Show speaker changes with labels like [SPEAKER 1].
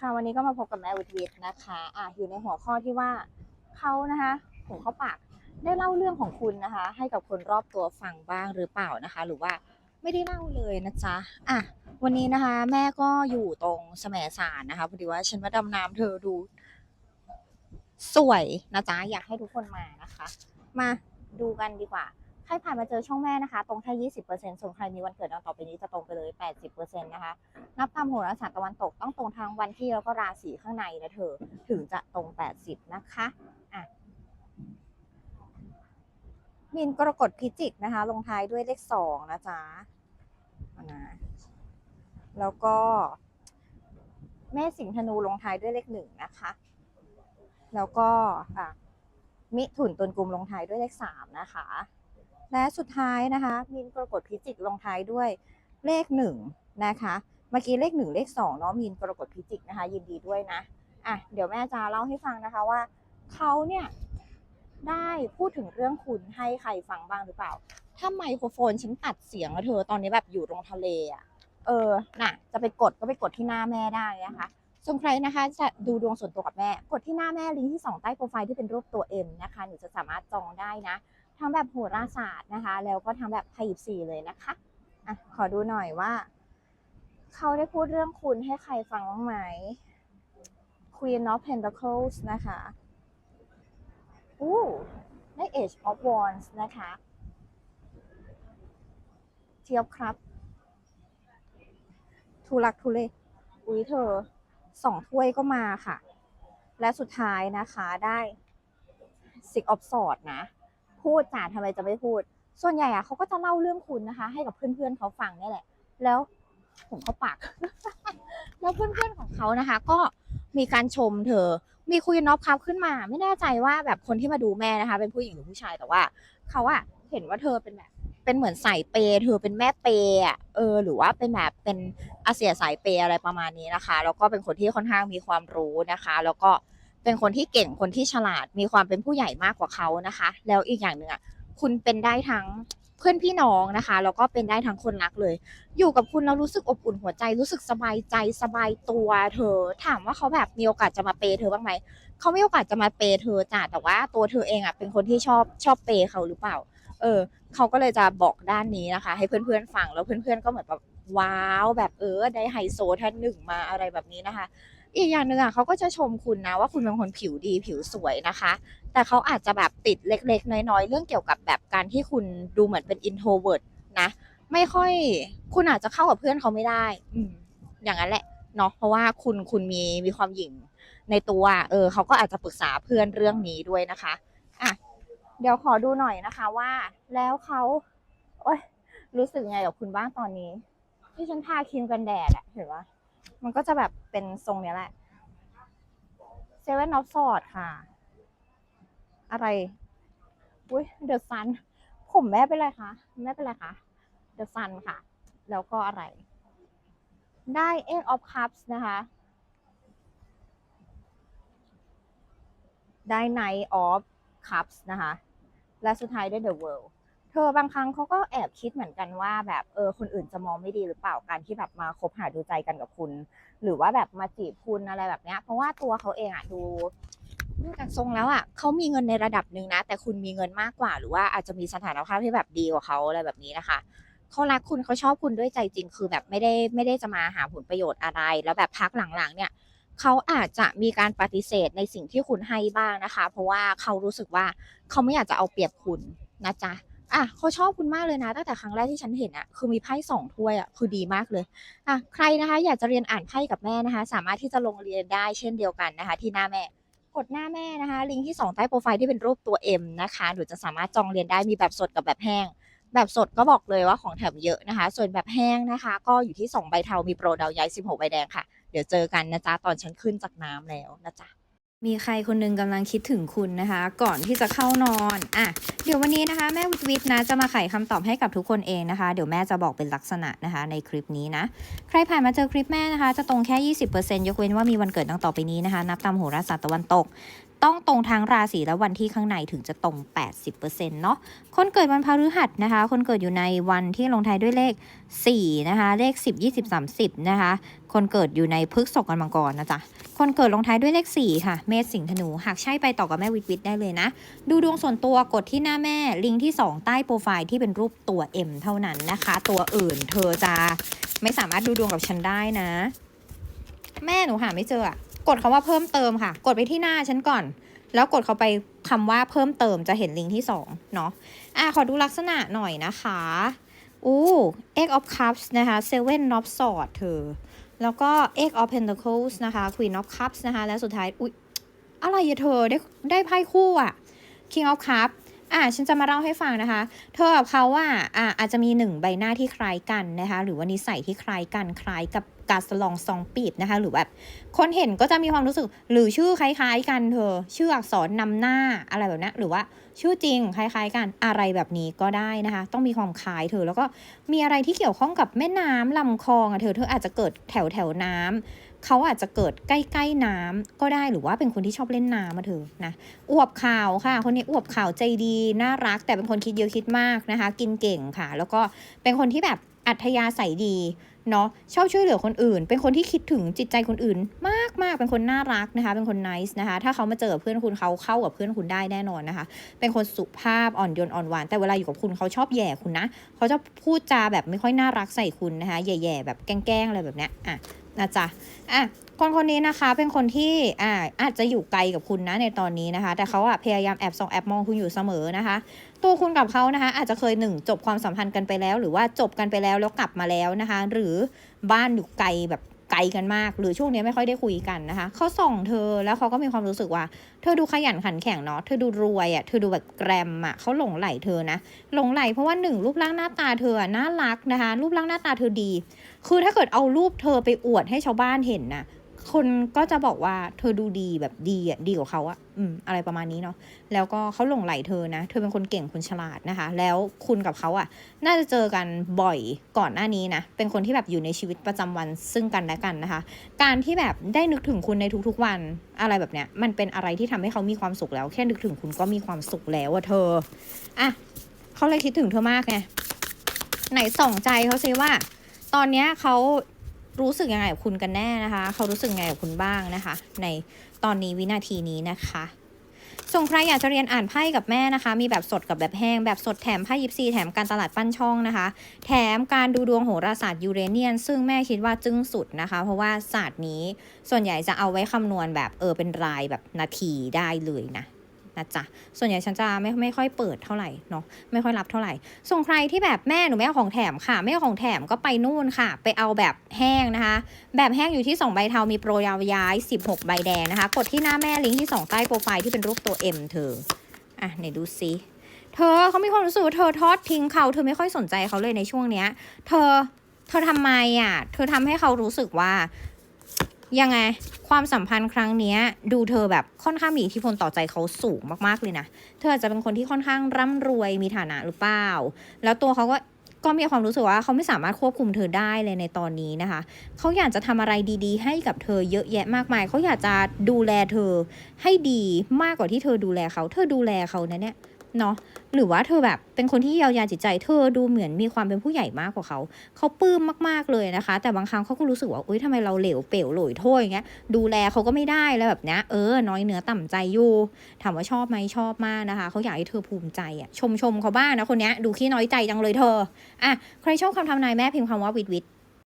[SPEAKER 1] ค่ะ วันนี้ก็มาพบกับแม่วิทวิทนะคะอะอยู่ในหัวข้อที่ว่าเขานะคะผมเขาปากได้เล่าเรื่องของคุณนะคะ ให้กับคนรอบตัวฟังบ้างหรือเปล่านะคะ หรือว่าไม่ได้เล่าเลยนะจ๊ะอะวันนี้นะคะ แม่ก็อยู่ตรงแสมสารนะคะพอดีว่าฉันมาดำน้ำเธอดู สวยนะจ๊ะอยากให้ทุกคนมานะคะ มาดูกันดีกว่า ครผ่านมาเจอช่องแม่นะคะ ตรงแค่20%ส่วนใครมีวันเกิดดังต่อไปนี้จะตรงไปเลย80%นตนะคะ นับตามโหราศาสตร์ตะวันตกต้องตรงทางวันที่แล้วก็ราศีข้างในนะเธอ ถึงจะตรง80นะคะอะมีนกรกฎพิจิกนะคะ ลงท้ายด้วยเลขสองนะจ๊ะนะแล้วก็ แม่สิงห์ธนูลงท้ายด้วยเลขหนึ่งนะคะ แล้วก็อะมิถุนตุลกุมลงท้ายด้วยเลขสามนะคะ และสุดท้ายนะคะ มีนกรกฎพิจิกลงท้ายด้วยเลขหนึ่งนะคะ เมื่อกี้เลขหนึ่งเลขสองเนาะมีนกรกฎพิจิกนะคะ ยินดีด้วยนะอะเดี๋ยวแม่จะเล่าให้ฟังนะคะว่าเขาเนี่ยได้พูดถึงเรื่องคุณให้ใครฟังบ้างหรือเปล่า ถ้าไมโครโฟนฉันตัดเสียงแล้วเธอตอนนี้แบบอยู่ตรงทะเลอะเออ น่ะ จะไปกดก็ไปกดที่หน้าแม่ได้นะคะส่วนใครนะคะจะดูดวงส่วนตัวกับแม่ กดที่หน้าแม่ลิงก์ที่สองใต้โปรไฟล์ที่เป็นรูปตัว M นะคะหนูจะสามารถจองได้นะ ทั้งแบบโหราศาสตร์นะคะ แล้วก็ทั้งแบบไพ่ยิปซีเลยนะคะอะขอดูหน่อยว่า เขาได้พูดเรื่องคุณให้ใครฟังบ้างไหม Queen of Pentacles นะคะอู้ได้ Age of Wands นะคะเทียบครับ ทุลักทุเลอุ้ยเธอสองถ้วยก็มาค่ะ และสุดท้ายนะคะได้ Six of Swords นะ พูดจ้าทำไมจะไม่พูด ส่วนใหญ่อะเขาก็จะเล่าเรื่องคุณนะคะ ให้กับเพื่อนๆเขาฟังนี่แหละ แล้วผมเขาปาก แล้วเพื่อนๆของเขานะคะ ก็มีการชมเธอ มีคุยน็อปครับขึ้นมา ไม่แน่ใจว่าแบบคนที่มาดูแม่นะคะ เป็นผู้หญิงหรือผู้ชายแต่ว่าเขาอะเห็นว่าเธอเป็นแบบ เป็นเหมือนสายเปย์เธอเป็นแม่เปย์อะเออ หรือว่าเป็นแบบเป็นอาเซียสายเปย์อะไรประมาณนี้นะคะ แล้วก็เป็นคนที่ค่อนข้างมีความรู้นะคะ แล้วก็ เป็นคนที่เก่งคนที่ฉลาด มีความเป็นผู้ใหญ่มากกว่าเขานะคะ แล้วอีกอย่างหนึ่งอะคุณเป็นได้ทั้งเพื่อนพี่น้องนะคะแล้วก็เป็นได้ทั้งคนรักเลย อยู่กับคุณแล้วรู้สึกอบอุ่นหัวใจ รู้สึกสบายใจสบายตัวเธอ ถามว่าเขาแบบมีโอกาสจะมาเปย์เธอบ้างไหมเขาไม่โอกาสจะมาเปย์เธอจ้ะแต่ว่าตัวเธอเองอะเป็นคนที่ชอบชอบเปย์เขาหรือเปล่า เออเขาก็เลยจะบอกด้านนี้นะคะ ให้เพื่อนๆฟังแล้วเพื่อนๆก็เหมือนแบบว้าวแบบเออได้ไฮโซท่านหนึ่งมาอะไรแบบนี้นะคะ อีกอย่างหนึ่งอะเขาก็จะชมคุณนะว่าคุณเป็นคนผิวดีผิวสวยนะคะ แต่เขาอาจจะแบบติดเล็ก ๆ น้อยๆเรื่องเกี่ยวกับแบบการที่คุณดูเหมือนเป็น introvert นะ ไม่ค่อยคุณอาจจะเข้ากับเพื่อนเขาไม่ได้ อืม อย่างนั้นแหละเนาะเพราะว่าคุณคุณมีมีความหยิ่งในตัว เออเขาก็อาจจะปรึกษาเพื่อนเรื่องนี้ด้วยนะคะอะเดี๋ยวขอดูหน่อยนะคะว่า แล้วเขาโอ้ยรู้สึกไงกับคุณบ้างตอนนี้ ที่ฉันทาครีมกันแดดอะเห็นปะ มันก็จะแบบเป็นทรงเนี้ยแหละเซเว่นออฟสอดค่ะ อะไร อุ้ยเดอะซัน ผมแม่เป็นไรคะแม่เป็นไรคะเดอะซันค่ะ แล้วก็อะไร ได้ Eight of Cups นะคะ ได้ Knight of Cups นะคะ และสุดท้ายได้ The World เเธอบางครั้งเขาก็แอบคิดเหมือนกันว่าแบบเออคนอื่นจะมองไม่ดีหรือเปล่าการที่แบบมาคบหาดูใจกันกับคุณ หรือว่าแบบมาจีบคุณอะไรแบบเนี้ย เพราะว่าตัวเขาเองอะดูดูจากทรงแล้วอะเขามีเงินในระดับหนึ่งนะ แต่คุณมีเงินมากกว่า หรือว่าอาจจะมีสถานภาพที่แบบดีกว่าเขาอะไรแบบนี้นะคะเขารักคุณเขาชอบคุณด้วยใจจริงคือแบบไม่ได้ไม่ได้จะมาหาผลประโยชน์อะไร แล้วแบบพักหลังๆ เนี่ยเขาอาจจะมีการปฏิเสธในสิ่งที่คุณให้บ้างนะคะ เพราะว่าเขารู้สึกว่าเขาไม่อยากจะเอาเปรียบคุณนะจ๊ะ อะเขาชอบคุณมากเลยนะ ตั้งแต่ครั้งแรกที่ฉันเห็นอะคือมีไพ่สองถ้วยอะคือดีมากเลยอะใครนะคะ อยากจะเรียนอ่านไพ่กับแม่นะคะ สามารถที่จะลงเรียนได้เช่นเดียวกันนะคะ ที่หน้าแม่กดหน้าแม่นะคะ ลิงก์ที่สองใต้โปรไฟล์ที่เป็นรูปตัว M นะคะหนูจะสามารถจองเรียนได้มีแบบสดกับแบบแห้ง แบบสดก็บอกเลยว่าของแถมเยอะนะคะ ส่วนแบบแห้งนะคะ ก็อยู่ที่ 2 ใบเทา มีโปรดาวย้าย16 ใบแดงค่ะ เดี๋ยวเจอกันนะจ๊ะ ตอนฉันขึ้นจากน้ำแล้วนะจ๊ะ
[SPEAKER 2] มีใครคนหนึงกำลังคิดถึงคุณนะคะ ก่อนที่จะเข้านอนอะเดี๋ยววันนี้นะคะ แม่วิทวิทนะจะมาไขคำตอบให้กับทุกคนเองนะคะ เดี๋ยวแม่จะบอกเป็นลักษณะนะคะ ในคลิปนี้นะ ใครผ่านมาเจอคลิปแม่นะคะ จะตรงแค่ 20%ยกเว้นว่ามีวันเกิดดังต่อไปนี้นะคะ นับตามโหราศาสตร์ตะวันตก ต้องตรงทั้งราศีและวันที่ข้างในถึงจะตรง 80%เนาะคนเกิดวันพฤหัสนะคะ คนเกิดอยู่ในวันที่ลงท้ายด้วยเลข 4 นะคะ เลข 10 20 30 นะคะ คนเกิดอยู่ในพฤกษกกันมังกรนะจ๊ะคนเกิดลงท้ายด้วยเลข 4 ค่ะ เมษสิงห์ธนู หากใช่ไปต่อกับแม่วิทวิทได้เลยนะ ดูดวงส่วนตัวกดที่หน้าแม่ลิงก์ที่ 2 ใต้โปรไฟล์ที่เป็นรูปตัว M เท่านั้นนะคะ ตัวอื่นเธอจะไม่สามารถดูดวงกับฉันได้นะ แม่หนูหาไม่เจออะ กดคาว่าเพิ่มเติมค่ะ กดไปที่หน้าฉันก่อน แล้วกดเข้าไปคำว่าเพิ่มเติมจะเห็นลิงก์ที่2เนาะอะขอดูลักษณะหน่อยนะคะอู้ Eight of Cups นะคะ Seven of Swords เธอ แล้วก็ Eight of Pentacles นะคะ Queen of Cups นะคะ และสุดท้าย อุ๊ย อะไรเธอได้ได้ไพ่คู่อะ King of Cups อะฉันจะมาเล่าให้ฟังนะคะ เธอกับเขาว่าอะอาจจะมีหนึ่งใบหน้าที่คล้ายกันนะคะ หรือว่านิสัยที่คล้ายกันคล้ายกับกาสลองซองปีบนะคะ หรือแบบคนเห็นก็จะมีความรู้สึก หรือชื่อคล้าย ๆ กันเธอ ชื่ออักษรนำหน้าอะไรแบบนี้หรือว่าชื่อจริงคล้าย ๆ กันอะไรแบบนี้ก็ได้นะคะ ต้องมีความคล้ายเธอแล้วก็มีอะไรที่เกี่ยวข้องกับแม่น้ำลำคลองอะเธอเธออาจจะเกิดแถวแถวน้ำ เขาอาจจะเกิดใกล้ๆน้ำก็ได้หรือว่าเป็นคนที่ชอบเล่นน้ำมาเธอนะอวบข่าวค่ะ คนนี้อวบข่าวใจดี น่ารัก แต่เป็นคนคิดเยอะคิดมากนะคะ กินเก่งค่ะ แล้วก็เป็นคนที่แบบอัธยาศัยดีเนาะชอบช่วยเหลือคนอื่น เป็นคนที่คิดถึงจิตใจคนอื่นมากมากเป็นคนน่ารักนะคะ เป็นคน nice นะคะ ถ้าเขามาเจอเพื่อนคุณเขาเข้ากับเพื่อนคุณได้แน่นอนนะคะ เป็นคนสุภาพอ่อนโยนอ่อนหวานแต่เวลาอยู่กับคุณเขาชอบแย่คุณนะเขาจะพูดจาแบบไม่ค่อยน่ารักใส่คุณนะคะแย่ๆแบบแกล้งๆอะไรแบบเนี้ยอะ นะจ๊ะอะคนคนนี้นะคะเป็นคนที่อ่าอาจจะอยู่ไกลกับคุณนะในตอนนี้นะคะ แต่เขาอะพยายามแอบส่องแอบมองคุณอยู่เสมอนะคะ ตัวคุณกับเขานะคะ อาจจะเคยหนึ่งจบความสัมพันธ์กันไปแล้ว หรือว่าจบกันไปแล้วแล้วกลับมาแล้วนะคะ หรือบ้านอยู่ไกลแบบ ไกลกันมาก หรือช่วงนี้ไม่ค่อยได้คุยกันนะคะเขาส่องเธอแล้วเขาก็มีความรู้สึกว่า เธอดูขยันขันแข็งเนาะเธอดูรวยอะ่ะเธอดูแบบแกรมอะ่ะเขาหลงไหลเธอนะหลงไหลเพราะว่าหนึ่งรูปร่างหน้าตาเธอน่ารักนะคะ รูปร่างหน้าตาเธอดี คือถ้าเกิดเอารูปเธอไปอวดให้ชาวบ้านเห็นนะ คนก็จะบอกว่าเธอดูดีแบบดีอะดีกว่าเขาอะอืมอะไรประมาณนี้เนาะแล้วก็เขาหลงไหลเธอนะ เธอเป็นคนเก่งคนฉลาดนะคะ แล้วคุณกับเขาอะน่าจะเจอกันบ่อยก่อนหน้านี้นะ เป็นคนที่แบบอยู่ในชีวิตประจำวันซึ่งกันและกันนะคะ การที่แบบได้นึกถึงคุณในทุกๆวัน อะไรแบบเนี้ย มันเป็นอะไรที่ทำให้เขามีความสุขแล้ว แค่นึกถึงคุณก็มีความสุขแล้วอะเธออะเขาเลยคิดถึงเธอมากไงไหนส่องใจเขาซิว่า ตอนเนี้ยเขา รู้สึกยังไงกับคุณกันแน่นะคะ เขารู้สึกยังไงกับคุณบ้างนะคะ ในตอนนี้วินาทีนี้นะคะส่งใครอยากจะเรียนอ่านไพ่กับแม่นะคะ มีแบบสดกับแบบแห้ง แบบสดแถมไพ่ยิปซีแถมการตลาดปั้นช่องนะคะ แถมการดูดวงโหราศาสตร์ยูเรเนียน ซึ่งแม่คิดว่าจึ้งสุดนะคะ เพราะว่าศาสตร์นี้ส่วนใหญ่จะเอาไว้คำนวณแบบเออเป็นรายแบบนาทีได้เลยนะ นะจ๊ะ ส่วนใหญ่ฉันจะไม่ไม่ค่อยเปิดเท่าไหร่เนาะไม่ค่อยรับเท่าไหร่ ส่งใครที่แบบแม่หนูไม่เอาของแถมค่ะ ไม่เอาของแถมก็ไปนู่นค่ะ ไปเอาแบบแห้งนะคะ แบบแห้งอยู่ที่ 2 ใบเทามีโปรยาวย้าย 16 ใบแดงนะคะ กดที่หน้าแม่ลิงก์ที่ 2 ใต้โปรไฟล์ที่เป็นรูปตัว M เธออะไหนดูซิเธอเขามีความรู้สึกว่าเธอทอดทิ้งเขาเธอไม่ค่อยสนใจเขาเลยในช่วงเนี้ย เธอเธอทำไมอะ เธอทำให้เขารู้สึกว่า ยังไงความสัมพันธ์ครั้งนี้ดูเธอแบบค่อนข้างมีอิทธิพลต่อใจเขาสูงมากๆเลยนะ เธออาจจะเป็นคนที่ค่อนข้างร่ำรวยมีฐานะหรือเปล่า แล้วตัวเขาก็ก็มีความรู้สึกว่าเขาไม่สามารถควบคุมเธอได้เลยในตอนนี้นะคะ เขาอยากจะทำอะไรดีๆ ให้กับเธอเยอะแยะมากมาย เขาอยากจะดูแลเธอให้ดีมากกว่าที่เธอดูแลเขา เธอดูแลเขานะเนี่ย เนาะหรือว่าเธอแบบเป็นคนที่เยียวยาจิตใจเธอดูเหมือนมีความเป็นผู้ใหญ่มากกว่าเขา เขาปลื้มมากๆเลยนะคะ แต่บางครั้งเขาก็รู้สึกว่าอุ้ยทำไมเราเหลวเป๋วหลอยโถ้วยอย่างเงี้ยดูแลเขาก็ไม่ได้แล้วแบบเนี้ยเออ น้อยเนื้อต่ำใจอยู่ถามว่าชอบไหมชอบมากนะคะ เขาอยากให้เธอภูมิใจอะชมชมเขาบ้างนะคนเนี้ยดูขี้น้อยใจจังเลยเธออะใครชอบคำทำนายแม่พิมพ์คำว่าวิดวิด